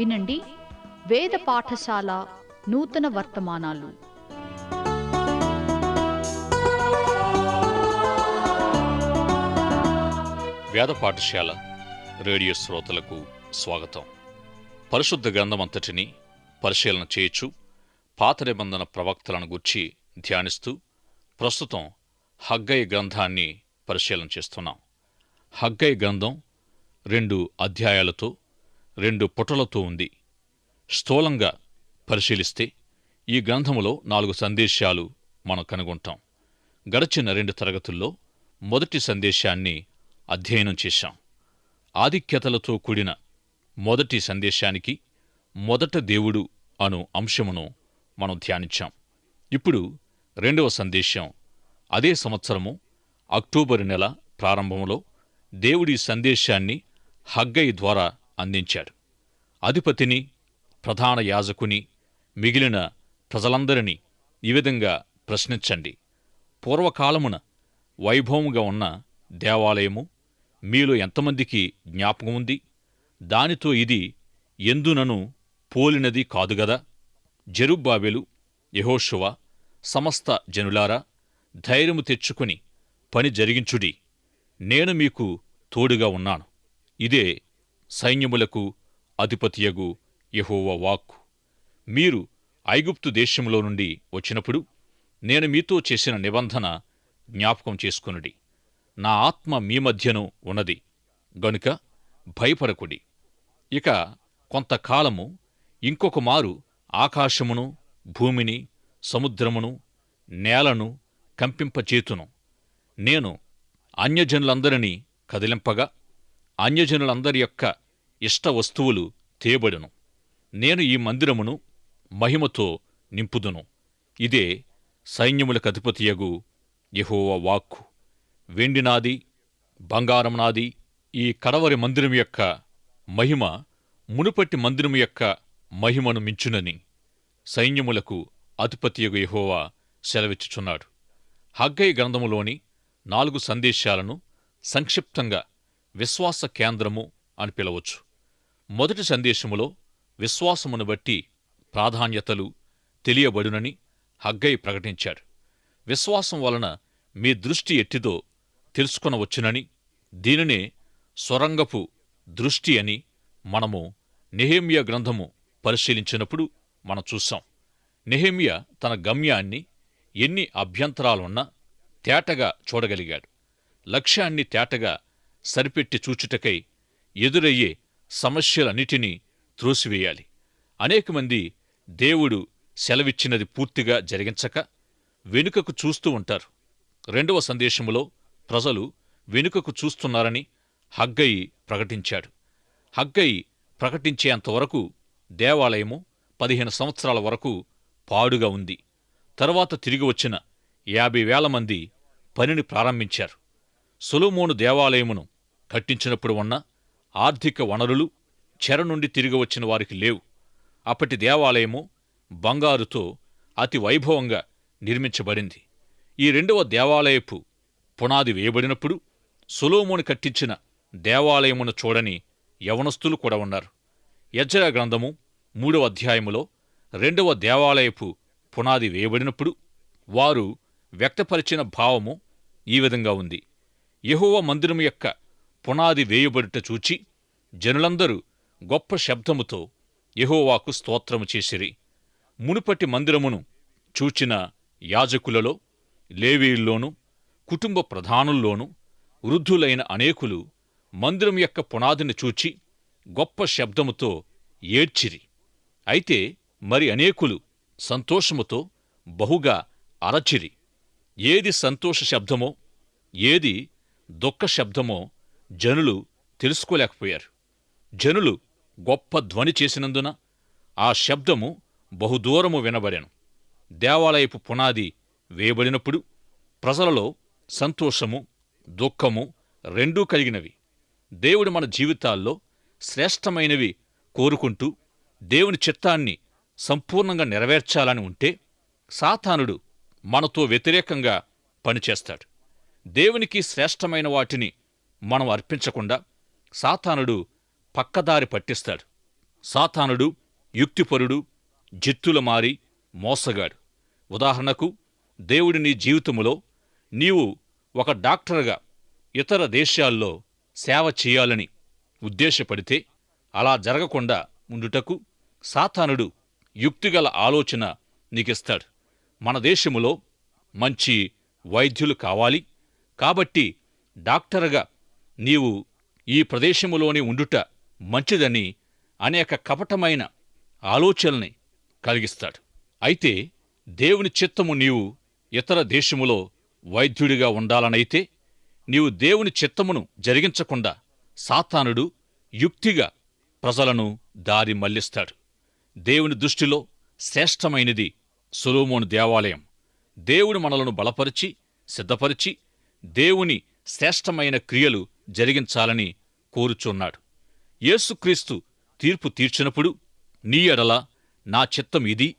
వినండి. వేద పాఠశాల నూతన వర్తమానాలు. వేద పాఠశాల రేడియో శ్రోతలకు స్వాగతం. పరిశుద్ధ గ్రంథమంతటిని పరిశీలన చేయొచ్చు పాత నిబంధన ప్రవక్తలను గుర్చి ధ్యానిస్తూ ప్రస్తుతం హగ్గయ్య గ్రంథాన్ని పరిశీలన చేస్తున్నాం. హగ్గయ్య గ్రంథం రెండు అధ్యాయాలతో రెండు పుటలతో ఉంది. స్థూలంగా పరిశీలిస్తే ఈ గ్రంథములో నాలుగు సందేశాలు మనం కనుగొంటాం. గడచిన రెండు తరగతుల్లో మొదటి సందేశాన్ని అధ్యయనం చేశాం. ఆధిక్యతలతో కూడిన మొదటి సందేశానికి మొదట దేవుడు అను అంశమును మనం ధ్యానించాం. ఇప్పుడు రెండవ సందేశం. అదే సంవత్సరము అక్టోబరు నెల ప్రారంభంలో దేవుడి సందేశాన్ని హగ్గయి ద్వారా అందించాడు. అధిపతిని ప్రధాన యాజకుని మిగిలిన ప్రజలందరినీ ఈ విధంగా ప్రశ్నించండి. పూర్వకాలమున వైభవముగా ఉన్న దేవాలయము మీలో ఎంతమందికి జ్ఞాపకం ఉంది? దానితో ఇది ఎందునను పోలినది కాదుగదా జెరుబ్బాబెలు యెహోషువ సమస్త జనులారా ధైర్యము తెచ్చుకుని పని జరిగించుడి. నేను మీకు తోడుగా ఉన్నాను. ఇదే సైన్యములకు అధిపతియగు యహోవ వాక్కు. మీరు ఐగుప్తు దేశంలో నుండి వచ్చినప్పుడు నేను మీతో చేసిన నిబంధన జ్ఞాపకం చేసుకొనుడి. నా ఆత్మ మీ మధ్యను ఉన్నది. గనుక భయపడకుడి. ఇక కొంతకాలము ఇంకొక మారు ఆకాశమును భూమిని సముద్రమును నేలను కంపింపచేతును నేను అన్యజనులందరినీ కదిలింపగా అన్యజనులందరి యొక్క ఇష్ట వస్తువులు తేబడును. నేను ఈ మందిరమును మహిమతో నింపుదును. ఇదే సైన్యములకు అధిపతియగు యహోవ వాక్కు. వెండి నాది బంగారం నాది ఈ కడవరి మందిరం యొక్క మహిమ మునుపటి మందిరం యొక్క మహిమను మించునని సైన్యములకు అధిపతియగు యహోవా సెలవిచ్చుచున్నాడు. హగ్గై గ్రంథములోని నాలుగు సందేశాలను సంక్షిప్తంగా విశ్వాస కేంద్రము అని పిలవచ్చు. మొదటి సందేశములో విశ్వాసమును బట్టి ప్రాధాన్యతలు తెలియబడునని హగ్గై ప్రకటించాడు. విశ్వాసం వలన మీ దృష్టి ఎట్టిదో తెలుసుకొనవచ్చునని దీనినే స్వరంగపు దృష్టి అని మనము నెహేమియా గ్రంథము పరిశీలించినప్పుడు మనం చూశాం. నెహేమియా తన గమ్యాన్ని ఎన్ని అభ్యంతరాలున్నా తేటగా చూడగలిగాడు. లక్ష్యాన్ని తేటగా సరిపెట్టి చూచుటకై ఎదురయ్యే సమస్యలన్నిటినీ త్రోసివేయాలి. అనేకమంది దేవుడు సెలవిచ్చినది పూర్తిగా జరిగించక వెనుకకు చూస్తూ ఉంటారు. రెండవ సందేశములో ప్రజలు వెనుకకు చూస్తున్నారని హగ్గయి ప్రకటించాడు. హగ్గయి ప్రకటించేంతవరకు దేవాలయము పదిహేను సంవత్సరాల వరకు పాడుగా ఉంది. తరువాత తిరిగి వచ్చిన యాభై వేల మంది పనిని ప్రారంభించారు. సొలోమోను దేవాలయమును కట్టించినప్పుడు ఉన్న ఆర్థిక వనరులు చెర నుండి తిరిగి వచ్చిన వారికి లేవు. అప్పటి దేవాలయము బంగారుతో అతి వైభవంగా నిర్మించబడింది. ఈ రెండవ దేవాలయపు పునాది వేయబడినప్పుడు సులోమును కట్టించిన దేవాలయమును చూడని యవనస్తులు కూడా ఉన్నారు. యజ్జర గ్రంథము మూడవ అధ్యాయములో రెండవ దేవాలయపు పునాది వేయబడినప్పుడు వారు వ్యక్తపరిచిన భావము ఈ విధంగా ఉంది. యహోవ మందిరము యొక్క పునాది వేయబడుట చూచి జనులందరూ గొప్ప శబ్దముతో యహోవాకు స్తోత్రము చేసిరి. మునుపటి మందిరమును చూచిన యాజకులలో లేవీల్లోనూ కుటుంబ ప్రధానుల్లోనూ వృద్ధులైన అనేకులు మందిరం యొక్క పునాదిని చూచి గొప్ప శబ్దముతో ఏడ్చిరి. అయితే మరి అనేకులు సంతోషముతో బహుగా అరచిరి ఏది సంతోష శబ్దమో ఏది దుఃఖ శబ్దమో జనులు తెలుసుకోలేకపోయారు. జనులు గొప్ప ధ్వని చేసినందున ఆ శబ్దము బహుదూరము వినబడెను. దేవాలయపు పునాది వేయబడినప్పుడు ప్రజలలో సంతోషము దుఃఖము రెండూ కలిగినవి. దేవుడు మన జీవితాల్లో శ్రేష్టమైనవి కోరుకుంటూ దేవుని చిత్తాన్ని సంపూర్ణంగా నెరవేర్చాలని ఉంటే సాతానుడు మనతో వ్యతిరేకంగా పనిచేస్తాడు. దేవునికి శ్రేష్టమైన వాటిని మనం అర్పించకుండా సాతానుడు పక్కదారి పట్టిస్తాడు. సాతానుడు యుక్తిపరుడు జిత్తుల మారి మోసగాడు. ఉదాహరణకు దేవుడి నీ జీవితములో నీవు ఒక డాక్టర్గా ఇతర దేశాల్లో సేవ చేయాలని ఉద్దేశపడితే అలా జరగకుండా ఉండుటకు సాతానుడు యుక్తిగల ఆలోచన నీకిస్తాడు. మన దేశములో మంచి వైద్యులు కావాలి కాబట్టి డాక్టరుగా నీవు ఈ ప్రదేశములోనే ఉండుట మంచిదని అనేక కపటమైన ఆలోచనల్ని కలిగిస్తాడు. అయితే దేవుని చిత్తము నీవు ఇతర దేశములో వైద్యుడిగా ఉండాలనైతే నీవు దేవుని చిత్తమును జరిగించకుండా సాతానుడు యుక్తిగా ప్రజలను దారి మళ్ళిస్తాడు. దేవుని దృష్టిలో శ్రేష్టమైనది సులోమోను దేవాలయం. దేవుడు మనలను బలపరిచి సిద్ధపరిచి దేవుని శ్రేష్టమైన క్రియలు జరిగించాలని కోరుచున్నాడు. యేసుక్రీస్తు తీర్పు తీర్చినప్పుడు నీ ఎడల నా చిత్తం ఇది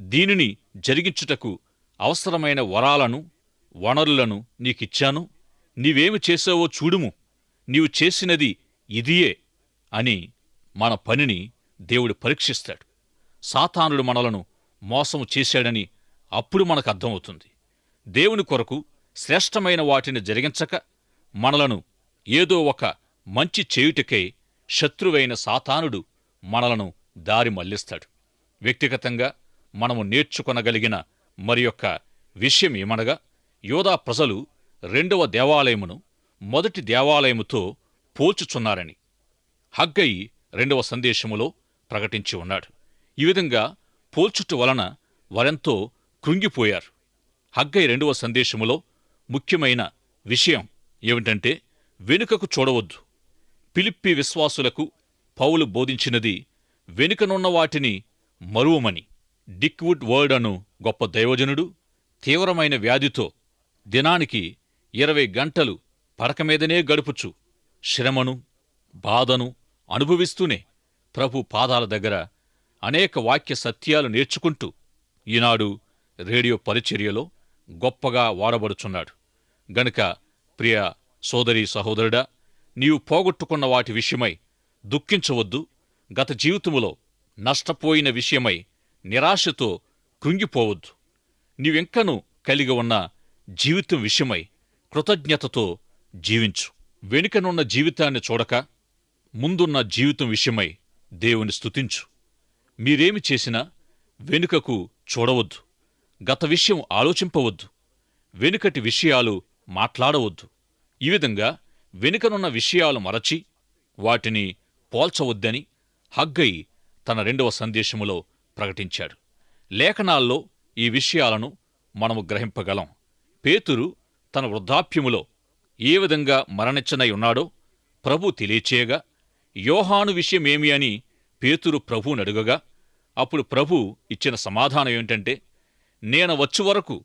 దీనిని జరిగించుటకు అవసరమైన వరాలను వనరులను నీకిచ్చాను నీవేమి చేసావో చూడుము నీవు చేసినది ఇదియే అని మన పనిని దేవుడు పరీక్షిస్తాడు. సాతానుడు మనలను మోసము చేశాడని అప్పుడు మనకు అర్థమవుతుంది. దేవుని కొరకు శ్రేష్టమైన వాటిని జరిగించక మనలను ఏదో ఒక మంచి చేయుటకై శత్రువైన సాతానుడు మనలను దారి మళ్ళిస్తాడు. వ్యక్తిగతంగా మనము నేర్చుకొనగలిగిన మరి యొక్క విషయం ఏమనగా యోధా ప్రజలు రెండవ దేవాలయమును మొదటి దేవాలయముతో పోల్చుచున్నారని హగ్గయి రెండవ సందేశములో ప్రకటించి ఉన్నాడు. ఈ విధంగా పోల్చుట వలన వారెంతో కృంగిపోయారు. హగ్గయి రెండవ సందేశములో ముఖ్యమైన విషయం ఏమిటంటే వెనుకకు చూడవద్దు. పిలిప్పి విశ్వాసులకు పౌలు బోధించినది వెనుకనున్న వాటిని మరువమని. డిక్వుడ్ వర్డ్ అను గొప్ప దైవజనుడు తీవ్రమైన వ్యాధితో దినానికి ఇరవై గంటలు పరకమీదనే గడుపుచు శ్రమను బాధను అనుభవిస్తూనే ప్రభు పాదాల దగ్గర అనేక వాక్య సత్యాలు నేర్చుకుంటూ ఈనాడు రేడియో పరిచర్యలో గొప్పగా వాడబడుచున్నాడు. గనుక ప్రియ సోదరి సహోదరుడా నీవు పోగొట్టుకున్న వాటి విషయమై దుఃఖించవద్దు. గత జీవితములో నష్టపోయిన విషయమై నిరాశతో కృంగిపోవద్దు. నీవెంకను కలిగి ఉన్న జీవితం విషయమై కృతజ్ఞతతో జీవించు. వెనుకనున్న జీవితాన్ని చూడక ముందున్న జీవితం విషయమై దేవుని స్తుతించు. మీరేమి చేసినా వెనుకకు చూడవద్దు. గత విషయం ఆలోచింపవద్దు. వెనుకటి విషయాలు మాట్లాడవద్దు. ఈ విధంగా వెనుకనున్న విషయాలు మరచి వాటిని పోల్చవద్దని హగ్గై తన రెండవ సందేశములో ప్రకటించాడు. లేఖనాల్లో ఈ విషయాలను మనము గ్రహింపగలం. పేతురు తన వృద్ధాప్యములో ఏ విధంగా మరణించనై ఉన్నాడో ప్రభు తెలియచేయగా యోహాను విషయమేమి అని పేతురు ప్రభువుని అడుగగా అప్పుడు ప్రభు ఇచ్చిన సమాధానం ఏమిటంటే నేను వచ్చు వరకు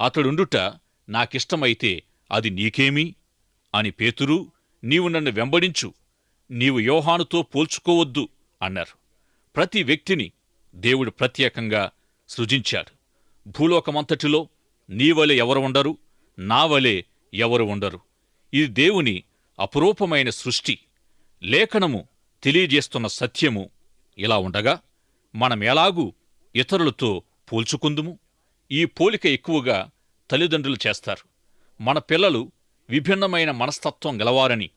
అతడుండుట నాకిష్టమైతే అది నీకేమి? అని పేతురు నీవు నన్ను వెంబడించు నీవు యోహానుతో పోల్చుకోవద్దు అన్నారు. ప్రతి వ్యక్తిని దేవుడు ప్రత్యేకంగా సృజించాడు. భూలోకమంతటిలో నీవలే ఎవరు ఉండరు నావలే ఎవరు ఉండరు. ఇది దేవుని అపురూపమైన సృష్టి. లేఖనము తెలియజేస్తున్న సత్యము ఇలా ఉండగా మనమెలాగూ ఇతరులతో పోల్చుకుందుము? ఈ పోలిక ఎక్కువగా తల్లిదండ్రులు చేస్తారు. మన పిల్లలు విభిన్నమైన మనస్తత్వం గలవారని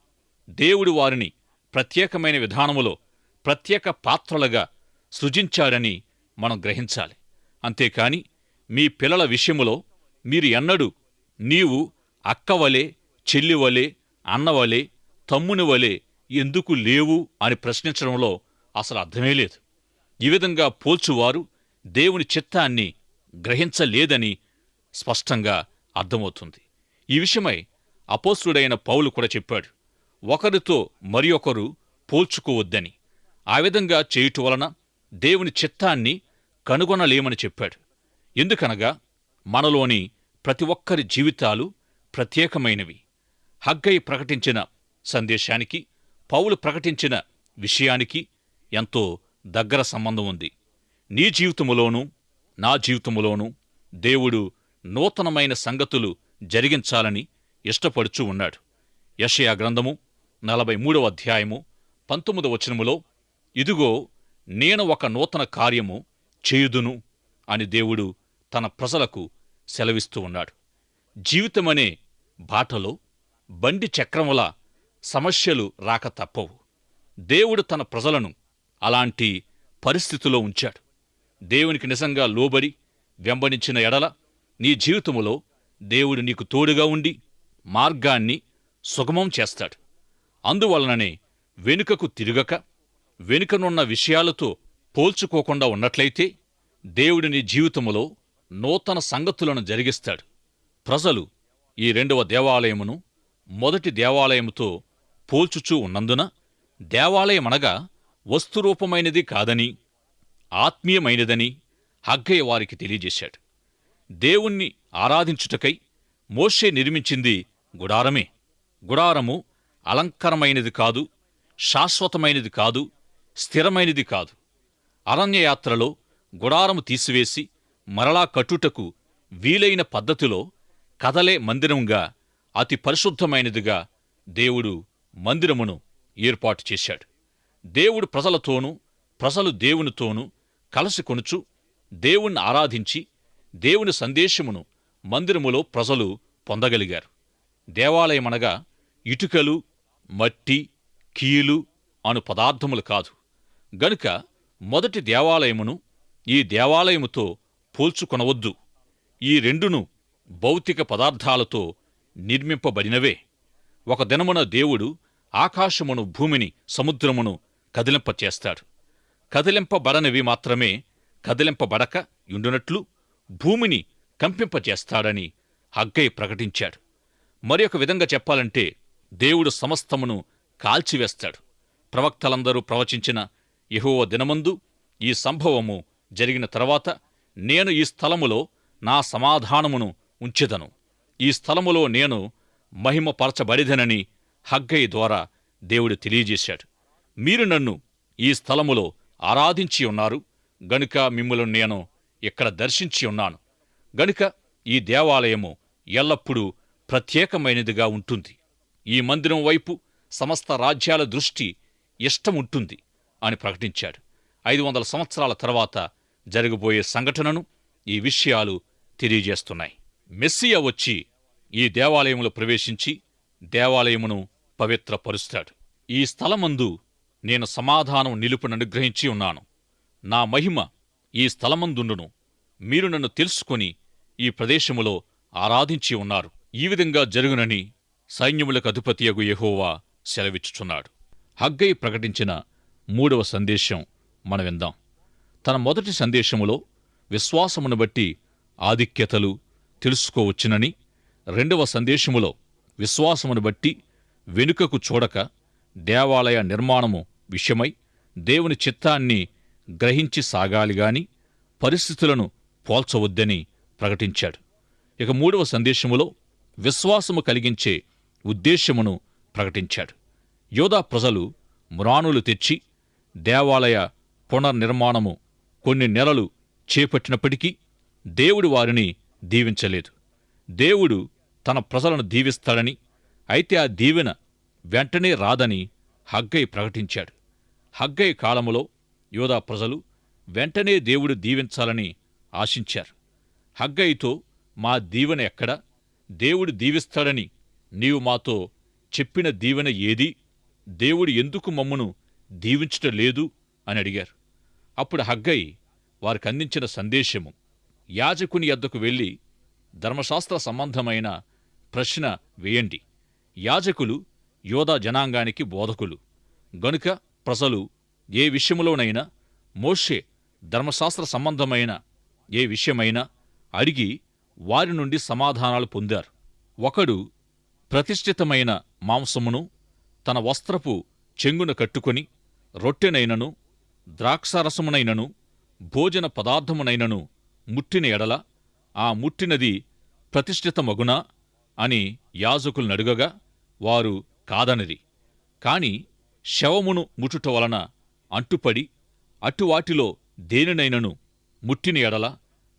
దేవుడు వారిని ప్రత్యేకమైన విధానములో ప్రత్యేక పాత్రలుగా సృజించారని మనం గ్రహించాలి. అంతేకాని మీ పిల్లల విషయములో మీరు ఎన్నడూ నీవు అక్కవలే చెల్లివలే అన్నవలే తమ్మునివలే ఎందుకు లేవు అని ప్రశ్నించడంలో అసలు అర్థమే లేదు. ఈ విధంగా పోల్చువారు దేవుని చిత్తాన్ని గ్రహించలేదని స్పష్టంగా అర్థమవుతుంది. ఈ విషయమై అపోస్తుడైన పౌలు కూడా చెప్పాడు ఒకరితో మరి ఒకరు పోల్చుకోవద్దని. ఆ విధంగా చేయుట వలన దేవుని చిత్తాన్ని కనుగొనలేమని చెప్పాడు. ఎందుకనగా మనలోని ప్రతి ఒక్కరి జీవితాలు ప్రత్యేకమైనవి. హగ్గై ప్రకటించిన సందేశానికి పౌలు ప్రకటించిన విషయానికి ఎంతో దగ్గర సంబంధం ఉంది. నీ జీవితములోనూ నా జీవితములోనూ దేవుడు నూతనమైన సంగతులు జరిగించాలని ఇష్టపడుచూ ఉన్నాడు. యషయా గ్రంథము నలభై మూడవ అధ్యాయము పంతొమ్మిదవ వచనములో ఇదిగో నేను ఒక నూతన కార్యము చేయుదును అని దేవుడు తన ప్రజలకు సెలవిస్తూ ఉన్నాడు. జీవితమనే బాటలో బండి చక్రముల సమస్యలు రాక తప్పవు. దేవుడు తన ప్రజలను అలాంటి పరిస్థితిలో ఉంచాడు. దేవునికి నిజంగా లోబడి వెంబడించిన ఎడల నీ జీవితములో దేవుడు నీకు తోడుగా ఉండి మార్గాన్ని సుగమం చేస్తాడు. అందువలననే వెనుకకు తిరగక వెనుకనున్న విషయాలతో పోల్చుకోకుండా ఉన్నట్లయితే దేవుడి నీ జీవితములో నూతన సంగతులను జరిగిస్తాడు. ప్రజలు ఈ రెండవ దేవాలయమును మొదటి దేవాలయముతో పోల్చుచూ ఉన్నందున దేవాలయమనగా వస్తురూపమైనది కాదని ఆత్మీయమైనదని హగ్గయ్య వారికి తెలియజేశాడు. దేవుణ్ణి ఆరాధించుటకై మోషే నిర్మించింది గుడారమే. గుడారము అలంకరమైనది కాదు శాశ్వతమైనది కాదు స్థిరమైనది కాదు. అరణ్యయాత్రలో గుడారము తీసివేసి మరలా కట్టుటకు వీలైన పద్ధతిలో కదలే మందిరంగా అతి పరిశుద్ధమైనదిగా దేవుడు మందిరమును ఏర్పాటు చేశాడు. దేవుడు ప్రజలతోనూ ప్రజలు దేవునితోనూ కలసి కొనుచు దేవుణ్ణి ఆరాధించి దేవుని సందేశమును మందిరములో ప్రజలు పొందగలిగారు. దేవాలయమనగా ఇటుకలు మట్టి కీలు అను పదార్థములు కాదు. గనుక మొదటి దేవాలయమును ఈ దేవాలయముతో పోల్చుకొనవద్దు. ఈ రెండును భౌతిక పదార్థాలతో నిర్మింపబడినవే. ఒక దినమున దేవుడు ఆకాశమును భూమిని సముద్రమును కదిలింపచేస్తాడు. కదిలింపబడనివి మాత్రమే కదిలింపబడక యుండునట్లు భూమిని కంపింపజేస్తాడని హగ్గై ప్రకటించాడు. మరి ఒక విధంగా చెప్పాలంటే దేవుడు సమస్తమును కాల్చివేస్తాడు. ప్రవక్తలందరూ ప్రవచించిన యహోవ దినమందు ఈ సంభవము జరిగిన తర్వాత నేను ఈ స్థలములో నా సమాధానమును ఉంచెదను. ఈ స్థలములో నేను మహిమపరచబడిదనని హగ్గై ద్వారా దేవుడు తెలియజేశాడు. మీరు నన్ను ఈ స్థలములో ఆరాధించి ఉన్నారు. గనుక మిమ్మల్ని నేను ఇక్కడ దర్శించి ఉన్నాను. గనుక ఈ దేవాలయము ఎల్లప్పుడూ ప్రత్యేకమైనదిగా ఉంటుంది. ఈ మందిరం వైపు సమస్త రాజ్యాల దృష్టి ఇష్టముంటుంది అని ప్రకటించాడు. ఐదు వందల సంవత్సరాల తర్వాత జరగబోయే సంఘటనను ఈ విషయాలు తెలియజేస్తున్నాయి. మెస్సియా వచ్చి ఈ దేవాలయములో ప్రవేశించి దేవాలయమును పవిత్రపరుస్తాడు. ఈ స్థలమందు నేను సమాధానం నిలుపుననుగ్రహించి ఉన్నాను. నా మహిమ ఈ స్థలమందుండును. మీరు నన్ను తెలుసుకొని ఈ ప్రదేశములో ఆరాధించి ఉన్నారు. ఈ విధంగా జరుగునని సైన్యములకు అధిపతియగు యహోవా సెలవిచ్చుచున్నాడు. హగ్గై ప్రకటించిన మూడవ సందేశం మనం విందాం. తన మొదటి సందేశములో విశ్వాసమును బట్టి ఆధిక్యతలు తెలుసుకోవచ్చునని రెండవ సందేశములో విశ్వాసమును బట్టి వెనుకకు చూడక దేవాలయ నిర్మాణము విషయమై దేవుని చిత్తాన్ని గ్రహించి సాగాలిగాని పరిస్థితులను పోల్చవద్దని ప్రకటించాడు. ఇక మూడవ సందేశములో విశ్వాసము కలిగించే ఉద్దేశ్యమును ప్రకటించాడు. యోధా ప్రజలు మ్రాణులు తెచ్చి దేవాలయ పునర్నిర్మాణము కొన్ని నెలలు చేపట్టినప్పటికీ దేవుడు వారిని దీవించలేదు. దేవుడు తన ప్రజలను దీవిస్తాడని అయితే ఆ దీవెన వెంటనే రాదని హగ్గై ప్రకటించాడు. హగ్గై కాలములో యోధా ప్రజలు వెంటనే దేవుడు దీవించాలని ఆశించారు. హగ్గయితో మా దీవెన ఎక్కడ? దేవుడు దీవిస్తాడని నీవు మాతో చెప్పిన దీవెన ఏది? దేవుడు ఎందుకు మమ్మను దీవించటం లేదు? అని అడిగారు. అప్పుడు హగ్గై వారికి అందించిన సందేశము యాజకుని ఎద్దకు వెళ్ళి ధర్మశాస్త్ర సంబంధమైన ప్రశ్న వేయండి. యాజకులు యోధా జనాంగానికి బోధకులు. గనుక ప్రజలు ఏ విషయములోనైనా మోషే ధర్మశాస్త్ర సంబంధమైన ఏ విషయమైనా అడిగి వారి నుండి సమాధానాలు పొందారు. ఒకడు ప్రతిష్ఠితమైన మాంసమును తన వస్త్రపు చెంగున కట్టుకొని రొట్టెనైనను ద్రాక్షారసమునైనను భోజన పదార్థమునైనను ముట్టిన ఎడల ఆ ముట్టినది ప్రతిష్ఠితమగునా అని యాజకులు నడుగగా వారు కాదనిది కాని శవమును ముట్టుట వలన అంటుపడి అటువాటిలో దేనినైనను ముట్టిన ఎడల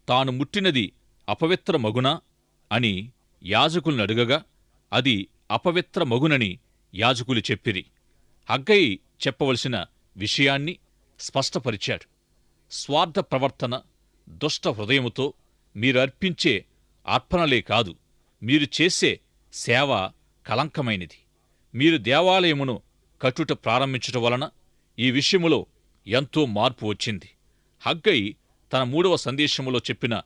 తాను ముట్టినది అపవిత్ర మగునా అని యాజకులను అడుగగా అది అపవిత్రమగునని యాజకులు చెప్పిరి. హగ్గయి చెప్పవలసిన విషయాన్ని స్పష్టపరిచాడు. స్వార్థ ప్రవర్తన దుష్ట హృదయముతో మీరు అర్పించే అర్పణలే కాదు మీరు చేసే సేవ కలంకమైనది మీరు దేవాలయమును కట్టుట ప్రారంభించుట వలన ఈ విషయములో ఎంతో మార్పు వచ్చింది. హగ్గై తన మూడవ సందేశములో చెప్పిన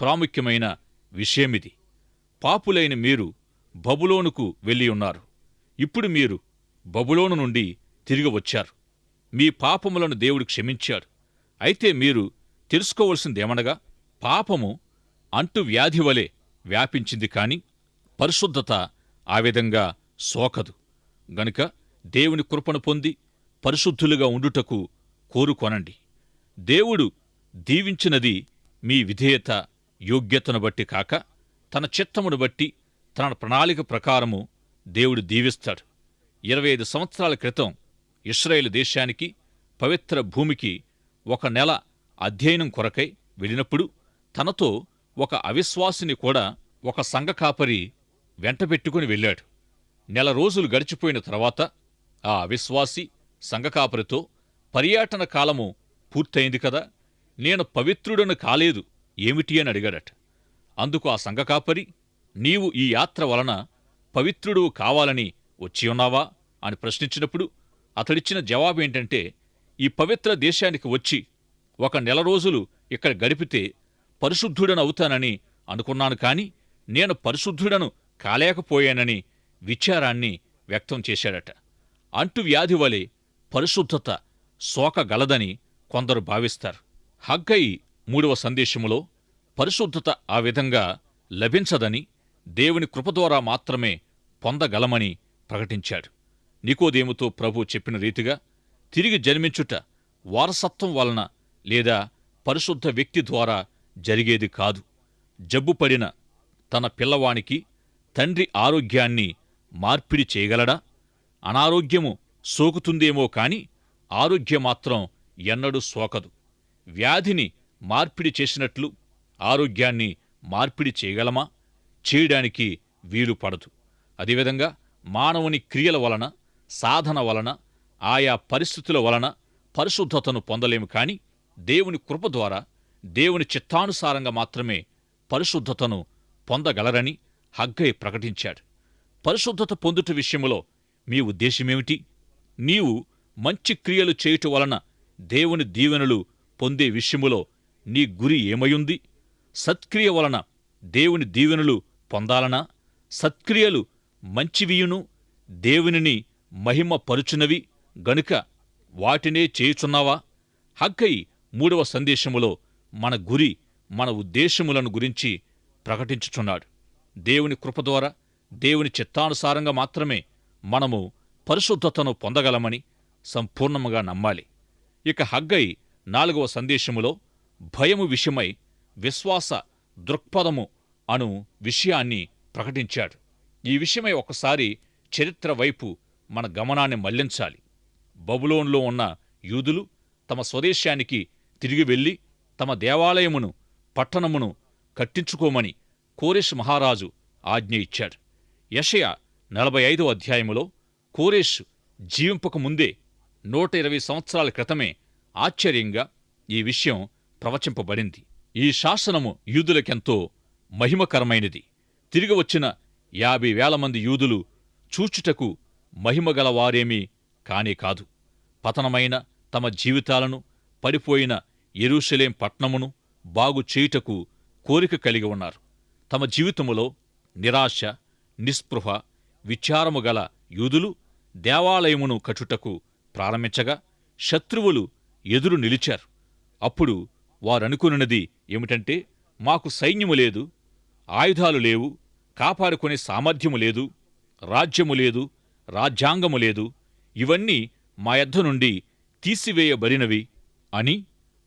ప్రాముఖ్యమైన విషయమిది. పాపులైన మీరు బబులోనుకు వెళ్ళి ఉన్నారు. ఇప్పుడు మీరు బబులోను నుండి తిరిగి వచ్చారు. మీ పాపములను దేవుడు క్షమించాడు. అయితే మీరు తెలుసుకోవలసిందేమనగా పాపము అంటు వ్యాధి వలె వ్యాపించింది కాని పరిశుద్ధత ఆ విధంగా సోకదు. గనుక దేవుని కృపను పొంది పరిశుద్ధులుగా ఉండుటకు కోరుకొనండి. దేవుడు దీవించినది మీ విధేయత యోగ్యతను బట్టి కాక తన చిత్తమును బట్టి తన ప్రణాళిక ప్రకారము దేవుడు దీవిస్తాడు. ఇరవై ఐదు సంవత్సరాల క్రితం ఇస్రాయేల్ దేశానికి పవిత్ర భూమికి ఒక నెల అధ్యయనం కొరకై వెళ్ళినప్పుడు తనతో ఒక అవిశ్వాసిని కూడా ఒక సంఘ కాపరి వెంటబెట్టుకుని వెళ్ళాడు. నెల రోజులు గడిచిపోయిన తర్వాత ఆ అవిశ్వాసి సంఘకాపరితో పర్యాటన కాలము పూర్తయింది కదా నేను పవిత్రుడను కాలేదు ఏమిటి అని అడిగాడట. అందుకు ఆ సంఘకాపరి నీవు ఈ యాత్ర వలన పవిత్రుడు కావాలని వచ్చి ఉన్నావా అని ప్రశ్నించినప్పుడు అతడిచ్చిన జవాబేంటంటే ఈ పవిత్ర దేశానికి వచ్చి ఒక నెల రోజులు ఇక్కడ గడిపితే పరిశుద్ధుడనవుతానని అనుకున్నాను కాని నేను పరిశుద్ధుడను కాలేకపోయానని విచారాన్ని వ్యక్తం చేశాడట. అంటువ్యాధి వలె పరిశుద్ధత సోకగలదని కొందరు భావిస్తారు. హగ్గై మూడవ సందేశములో పరిశుద్ధత ఆ విధంగా లభించదని దేవుని కృప ద్వారా మాత్రమే పొందగలమని ప్రకటించాడు. నికోదేముతో ప్రభు చెప్పిన రీతిగా తిరిగి జన్మించుట వారసత్వం వలన లేదా పరిశుద్ధ వ్యక్తి ద్వారా జరిగేది కాదు. జబ్బుపడిన తన పిల్లవానికి తండ్రి ఆరోగ్యాన్ని మార్పిడి చేయగలడా? అనారోగ్యము సోకుతుందేమో కాని ఆరోగ్యం మాత్రం ఎన్నడూ సోకదు. వ్యాధిని మార్పిడి చేసినట్లు ఆరోగ్యాన్ని మార్పిడి చేయగలమా? చేయడానికి వీలు పడదు. అదేవిధంగా మానవుని క్రియల వలన సాధన వలన ఆయా పరిస్థితుల వలన పరిశుద్ధతను పొందలేము కాని దేవుని కృప ద్వారా దేవుని చిత్తానుసారంగా మాత్రమే పరిశుద్ధతను పొందగలరని హగ్గై ప్రకటించాడు. పరిశుద్ధత పొందుట విషయంలో మీ ఉద్దేశమేమిటి? నీవు మంచి క్రియలు చేయుట వలన దేవుని దీవెనలు పొందే విషయములో నీ గురి ఏమయుంది? సత్క్రియ వలన దేవుని దీవెనలు పొందాలనా? సత్క్రియలు మంచివియును? దేవునిని మహిమపరుచునవి? గనుక వాటినే చేయుచున్నావా? హగ్గై మూడవ సందేశములో మన గురి మన ఉద్దేశములను గురించి ప్రకటించుచున్నాడు. దేవుని కృప ద్వారా దేవుని చిత్తానుసారంగా మాత్రమే మనము పరిశుద్ధతను పొందగలమని సంపూర్ణముగా నమ్మాలి. ఇక హగ్గై నాలుగవ సందేశములో భయము విషయమై విశ్వాస దృక్పథము అను విషయాన్ని ప్రకటించాడు. ఈ విషయమై ఒకసారి చరిత్ర వైపు మన గమనాన్ని మళ్ళించాలి. బబులోన్లో ఉన్న యూదులు తమ స్వదేశానికి తిరిగి వెళ్ళి తమ దేవాలయమును పట్టణమును కట్టించుకోమని కోరిష్ మహారాజు ఆజ్ఞ ఇచ్చాడు. యషయ నలభై ఐదో అధ్యాయములో కోరేష్ జీవింపక ముందే నూట ఇరవై సంవత్సరాల క్రితమే ఆశ్చర్యంగా ఈ విషయం ప్రవచింపబడింది. ఈ శాసనము యూదులకెంతో మహిమకరమైనది. తిరిగి వచ్చిన యాభై వేల మంది యూదులు చూచుటకు మహిమగలవారేమీ కానే కాదు. పతనమైన తమ జీవితాలను పడిపోయిన ఎరూషలేం పట్నమును బాగు చేయుటకు కోరిక కలిగి ఉన్నారు. తమ జీవితములో నిరాశ నిస్పృహ విచారము గల యూదులు దేవాలయమును కచుటకు ప్రారంభించగా శత్రువులు ఎదురు నిలిచారు. అప్పుడు వారనుకున్నది ఏమిటంటే మాకు సైన్యము లేదు ఆయుధాలు లేవు కాపాడుకునే సామర్థ్యము లేదు రాజ్యము లేదు రాజ్యాంగము లేదు ఇవన్నీ మా యద్ధ నుండి తీసివేయబడినవి అని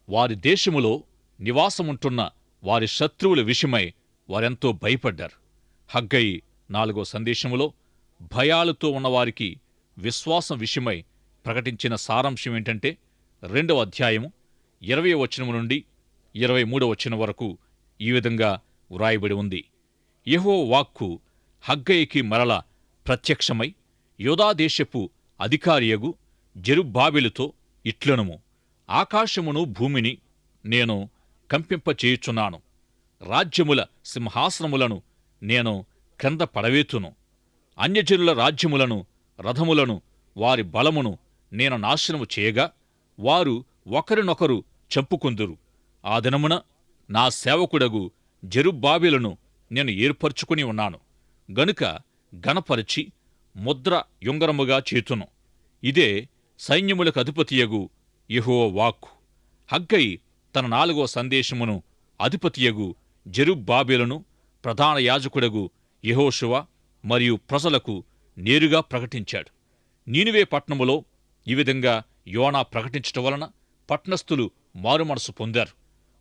వారి దేశములో నివాసముంటున్న వారి శత్రువుల విషయమై వారెంతో భయపడ్డారు. హగ్గయి నాలుగో సందేశములో భయాలతో ఉన్నవారికి విశ్వాసం విషయమై ప్రకటించిన సారాంశం ఏంటంటే రెండవ అధ్యాయము ఇరవై వచనము నుండి ఇరవై మూడవ వచనం వరకు ఈ విధంగా వ్రాయబడి ఉంది. యహో వాక్కు హగ్గయికి మరల ప్రత్యక్షమై యుధాదేశపు అధికారియగు జెరుబ్బాబెలుతో ఇట్లనుము ఆకాశమును భూమిని నేను కంపింపచేయుచున్నాను రాజ్యముల సింహాసనములను నేను క్రింద పడవేతును అన్యజనుల రాజ్యములను రథములను వారి బలమును నేను నాశనము చేయగా వారు ఒకరినొకరు చంపుకుందురు. ఆ దినమున నా సేవకుడగు జెరుబ్బాబెలను నేను ఏర్పరచుకుని ఉన్నాను. గనుక గణపరిచి ముద్ర యుంగరముగా చేతును. ఇదే సైన్యములకు అధిపతియగు యహో వాక్కు. హగ్గై తన నాలుగో సందేశమును అధిపతియగు జెరుబ్బాబెలను ప్రధాన యాజకుడగు యహోశువ మరియు ప్రజలకు నేరుగా ప్రకటించాడు. నీనువే పట్నములో ఈ విధంగా యోనా ప్రకటించటం వలన పట్నస్థులు మారుమనసు పొందారు.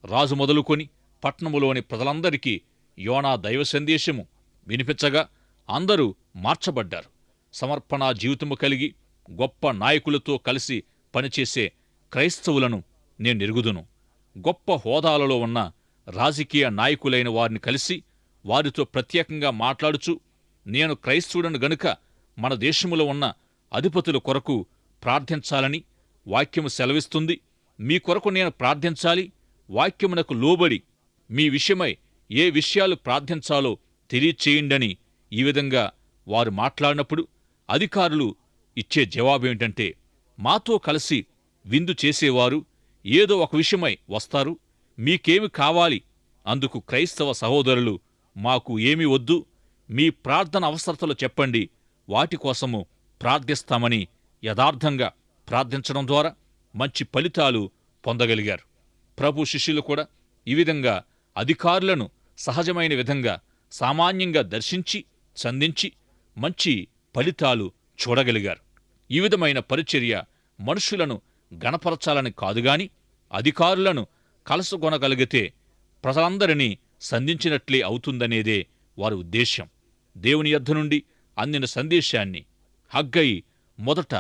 రాజు మొదలుకొని పట్నములోని ప్రజలందరికీ యోనా దైవ సందేశము వినిపించగా అందరూ మార్చబడ్డారు. సమర్పణా జీవితము కలిగి గొప్ప నాయకులతో కలిసి పనిచేసే క్రైస్తవులను నేను ఎరుగుదును. గొప్ప హోదాలలో ఉన్న రాజకీయ నాయకులైన వారిని కలిసి వారితో ప్రత్యేకంగా మాట్లాడుచు నేను క్రైస్తవుడను గనుక మన దేశములో ఉన్న అధిపతుల కొరకు ప్రార్థించాలని వాక్యము సెలవిస్తుంది. మీ కొరకు నేను ప్రార్థించాలి. వాక్యమునకు లోబడి మీ విషయమై ఏ విషయాలు ప్రార్థించాలో తెలియచేయండని ఈ విధంగా వారు మాట్లాడినప్పుడు అధికారులు ఇచ్చే జవాబేమిటంటే మాతో కలిసి విందు చేసేవారు ఏదో ఒక విషయమై వస్తారు. మీకేమి కావాలి? అందుకు క్రైస్తవ సహోదరులు మాకు ఏమి వద్దు. మీ ప్రార్థన అవసరతలు చెప్పండి. వాటి కోసము ప్రార్థిస్తామని యథార్థంగా ప్రార్థించడం ద్వారా మంచి ఫలితాలు పొందగలిగారు. ప్రభు శిష్యులు కూడా ఈ విధంగా అధికారులను సహజమైన విధంగా సామాన్యంగా దర్శించి సంధించి మంచి ఫలితాలు చూడగలిగారు. ఈ విధమైన పరిచర్య మనుషులను గణపరచాలని కాదుగాని అధికారులను కలసుకొనగలిగితే ప్రజలందరినీ సంధించినట్లే అవుతుందనేదే వారి ఉద్దేశ్యం. దేవుని యొద్ద నుండి అందిన సందేశాన్ని హగ్గయి మొదట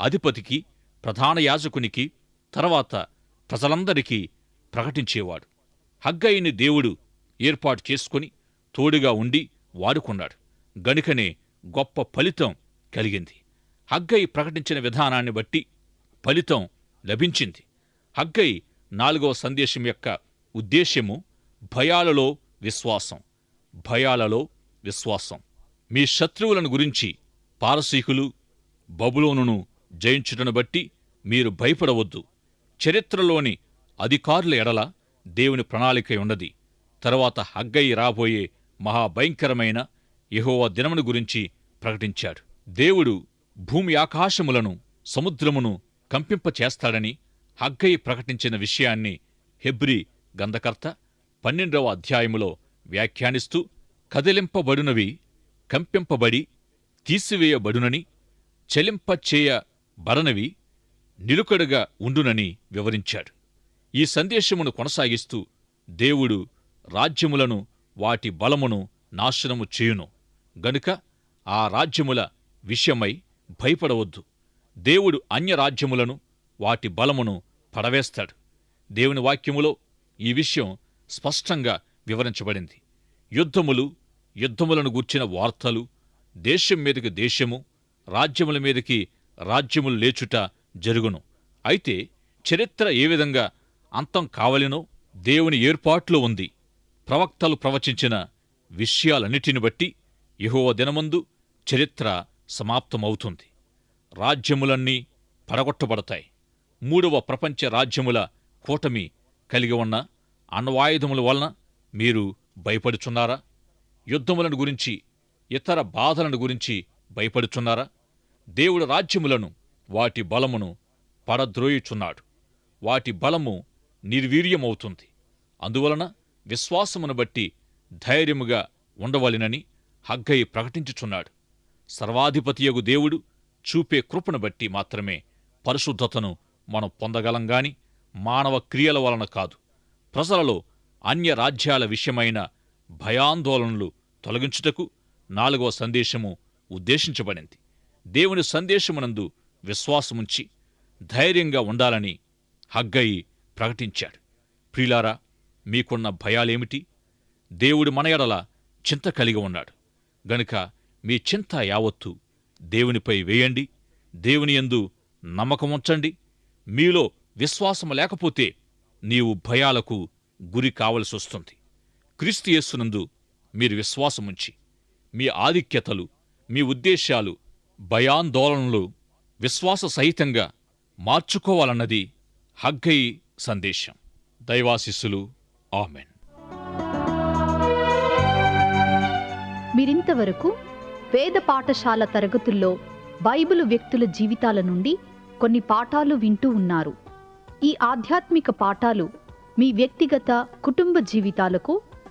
అధిపతికి ప్రధాన యాజకునికి తర్వాత ప్రజలందరికీ ప్రకటించేవాడు. హగ్గయిని దేవుడు ఏర్పాటు చేసుకుని తోడుగా ఉండి వాడుకున్నాడు గనుకనే గొప్ప ఫలితం కలిగింది. హగ్గయి ప్రకటించిన విధానాన్ని బట్టి ఫలితం లభించింది. హగ్గయి నాలుగవ సందేశం యొక్క ఉద్దేశ్యము భయాలలో విశ్వాసం. భయాలలో విశ్వాసం. మీ శత్రువులను గురించి పారసీకులు బబులోనును జయించుటను బట్టి మీరు భయపడవద్దు. చరిత్రలోని అధికారుల ఎడల దేవుని ప్రణాళిక ఉన్నది. తరువాత హగ్గయి రాబోయే మహాభయంకరమైన యెహోవా దినమును గురించి ప్రకటించాడు. దేవుడు భూమి ఆకాశములను సముద్రమును కంపింపచేస్తాడని హగ్గయి ప్రకటించిన విషయాన్ని హెబ్రి గంధకర్త పన్నెండవ అధ్యాయములో వ్యాఖ్యానిస్తూ కదిలింపబడినవి కంపింపబడి తీసివేయబడునని చెలింపచేయబడనవి నిలుకడగా ఉండునని వివరించాడు. ఈ సందేశమును కొనసాగిస్తూ దేవుడు రాజ్యములను వాటి బలమును నాశనము చేయును. గనుక ఆ రాజ్యముల విషయమై భయపడవద్దు. దేవుడు అన్యరాజ్యములను వాటి బలమును పడవేస్తాడు. దేవుని వాక్యములో ఈ విషయం స్పష్టంగా వివరించబడింది. యుద్ధములు యుద్ధములను గూర్చిన వార్తలు దేశం మీదకి దేశము రాజ్యముల మీదకి రాజ్యములు లేచుట జరుగును. అయితే చరిత్ర ఏ విధంగా అంతం కావలెనో దేవుని ఏర్పాట్లో ఉంది. ప్రవక్తలు ప్రవచించిన విషయాలన్నిటిని బట్టి యహోవ దినమందు చరిత్ర సమాప్తమవుతుంది. రాజ్యములన్నీ పడగొట్టబడతాయి. మూడవ ప్రపంచ రాజ్యముల కూటమి కలిగి ఉన్న అణ్వాయుధముల వలన మీరు భయపడుచున్నారా? యుద్ధములను గురించి ఇతర బాధలను గురించి భయపడుచున్నారా? దేవుడు రాజ్యములను వాటి బలమును పడద్రోయుచున్నాడు. వాటి బలము నిర్వీర్యమవుతుంది. అందువలన విశ్వాసమును బట్టి ధైర్యముగా ఉండవలెనని హగ్గయి ప్రకటించుచున్నాడు. సర్వాధిపతియగు దేవుడు చూపే కృపను బట్టి మాత్రమే పరిశుద్ధతను మనం పొందగలం గాని మానవ క్రియల వలన కాదు. ప్రజలలో అన్య రాజ్యాల విషయమైన భయాందోళనలు తొలగించుటకు నాలుగవ సందేశము ఉద్దేశించబడింది. దేవుని సందేశమునందు విశ్వాసముంచి ధైర్యంగా ఉండాలని హగ్గయి ప్రకటించాడు. ప్రిలారా మీకున్న భయాలేమిటి? దేవుడు మన ఎడల చింత కలిగి ఉన్నాడు. గనుక మీ చింత యావత్తు దేవునిపై వేయండి. దేవుని యందు నమ్మకముంచండి. మీలో విశ్వాసము లేకపోతే నీవు భయాలకు గురి కావలసొస్తుంది. క్రీస్తు యేసునందు మీరు విశ్వాసముంచి. మీ ఆధిక్యతలు మీ ఉద్దేశ్యాలు భయాందోళనలు విశ్వాస సహితంగా మార్చుకోవాలన్నది హగ్గయి సందేశం. దైవాశిస్సులు. ఆమెన్. మీరింతవరకు వేద పాఠశాల తరగతుల్లో బైబిలు వ్యక్తుల జీవితాల నుండి కొన్ని పాఠాలు వింటూ ఉన్నారు. ఈ ఆధ్యాత్మిక పాఠాలు మీ వ్యక్తిగత కుటుంబ జీవితాలకు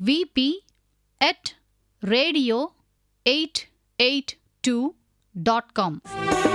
vp at radio882.com.